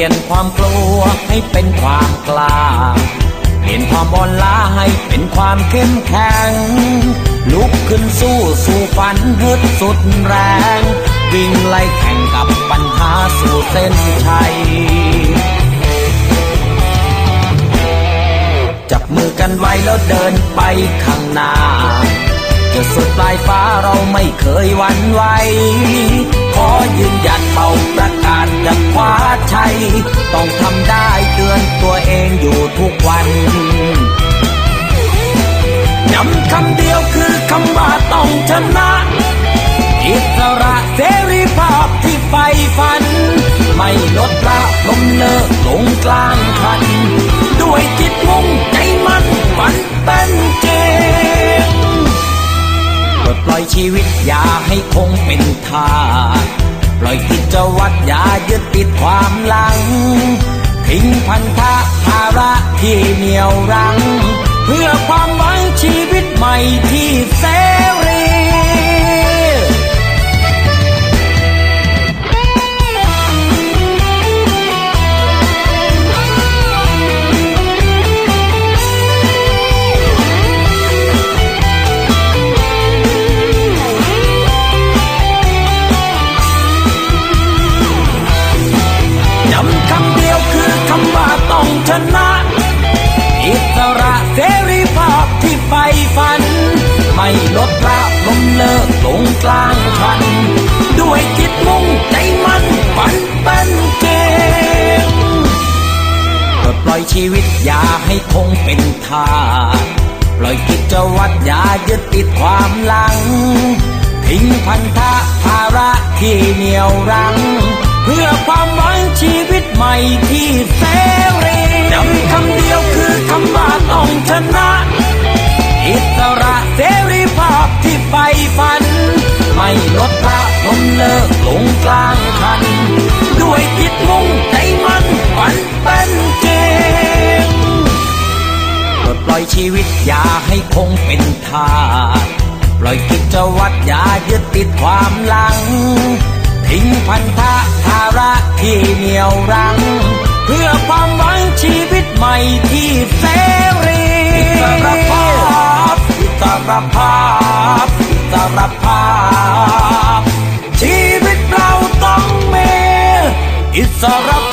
ี่ยนความกลัวให้เป็นความกล้า เปลี่ยนความอ่อนล้าให้เป็นความเข้มแข็ง ลุกขึ้นสู้สู่ฝันฮึดสุดแรง วิ่งไล่แข่งกับปัญหาสู่เส้นชัย จับมือกันไว้แล้วเดินไปข้างหน้า จะสุดปลายฟ้าเราไม่เคยหวั่นไหวขอยืนหยัดเป่าประกาศจะคว้าชัย ต้องทำได้เตือนตัวเองอยู่ทุกวันย้ำคำเดียวคือคำว่าต้องชนะอิสระเสรีภาพที่ใฝ่ฝัน ไม่ลดละลมเลิกลงกลาง ชีวิตอย่าให้คงเป็นทาสปล่อยกิจวัตรอย่ายึดติดความหลัง ทิ้งพันธะภาระที่เหนียวรั้ง เพื่อความหวังชีวิตใหม่ที่เสรี ชีวิตอย่าให้คงเป็นทาสปล่อยกิจวัตรอย่ายึดติดความหลัง ทิ้งพันธะภาระที่เหนียวรั้ง เพื่อความหวังชีวิตใหม่ที่เสรีย้ำคำเดียวคือคำว่าต้องชนะ อิสระเสรีภาพที่ใฝ่ฝัน ไม่ลดละล้มเลิกลงกลางคัน อย่าให้คงเป็นทาสปล่อยกิจวัตรอย่ายึดติดความหลัง ทิ้งพันธะภาระที่เหนียวรั้ง เพื่อความหวังชีวิตใหม่ที่เสรีอิสรภาพอิสรภาพอิสรภาพชีวิตเราต้องมีอิสรา